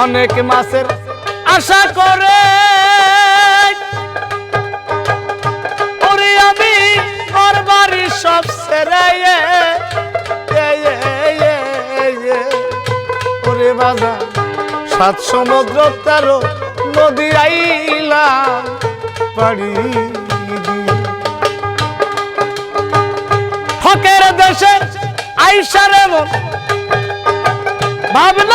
অনেক মাসের আশা করে ওরে আমি সব এ, এ, ওরে বাজা সাত সমুদ্র তেরো নদী আইলা পাড়ি। হকের দেশে আইসার ভাবনা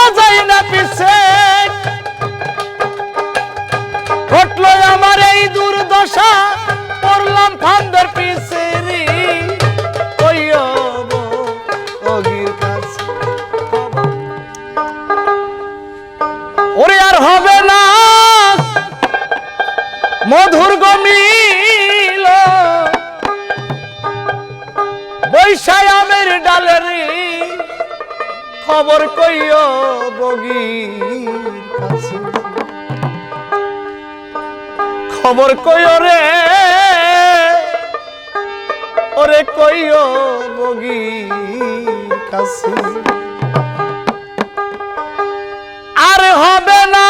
ডালের খবর কইও বগির কাছে। খবর কইও রে, ওরে কইও বগির কাছে। আর হবে না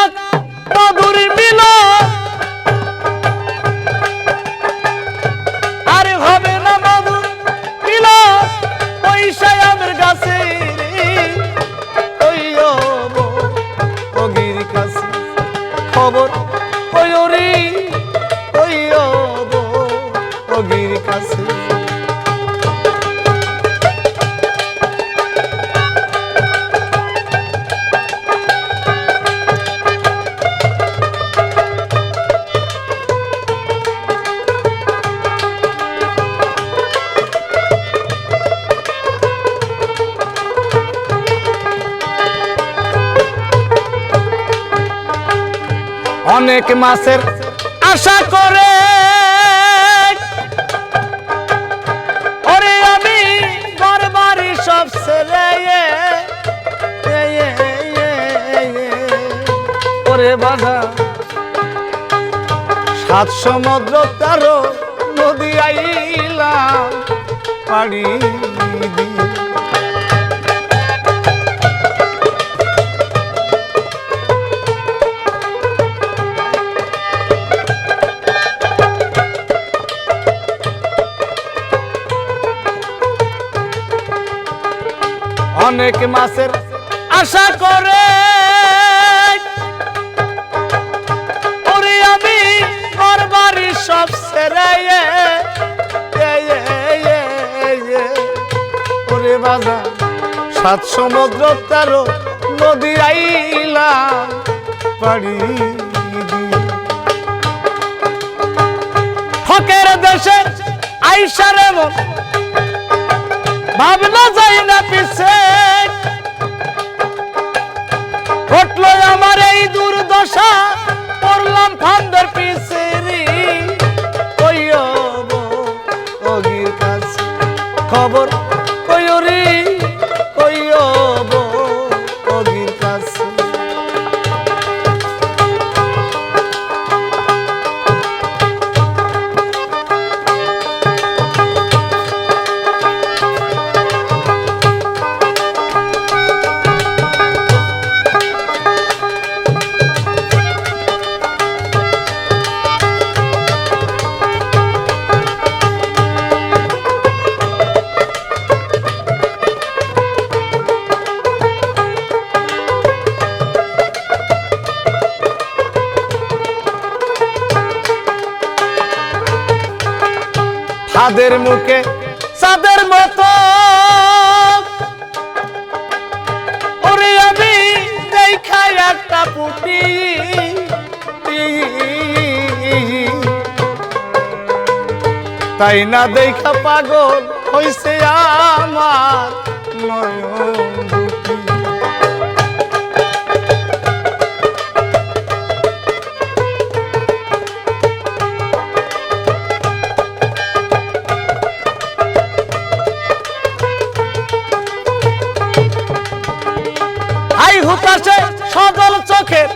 অনেক মাসের আশা করে। সাত সমুদ্র তেরো নদী আইলা পাড়ি অনেক মাসের আশা করে। আমি সব বাজা সাত সমুদ্র, তেরো নদী আইলা পাড়ি ফকের দেশে আইসার ভাবনা যাই না পিছে। দুর্দশা পড়লাম ফান্দের পিসেরি। কইব অগির কাছে খবর কইরি ওই ছাদের মুখে চাঁদের মতো। ওরে আমি দেখাই একটা পুটি। তাই না দেখা পাগল হইছে আমার নয়ন। চোখের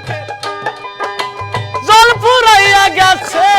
জল ফুরাইয়া গেছে।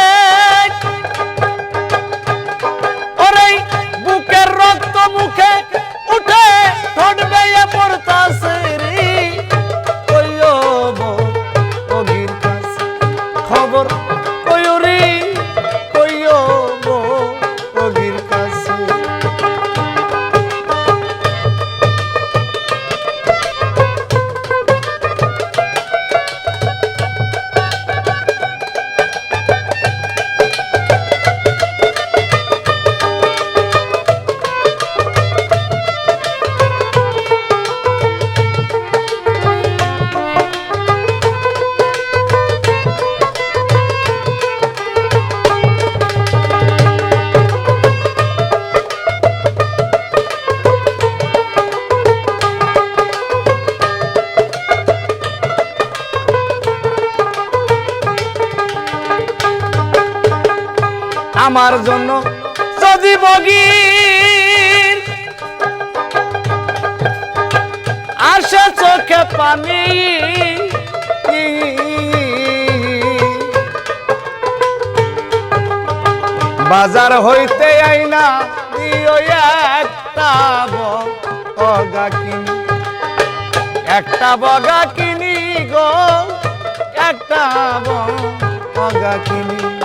আমার জন্য যদি বগির আসে চোখে পানি, বাজার হইতে আইনা দিও একটা বগা কিনি। একটা বগা কিনি গো, একটা বগা কিনি।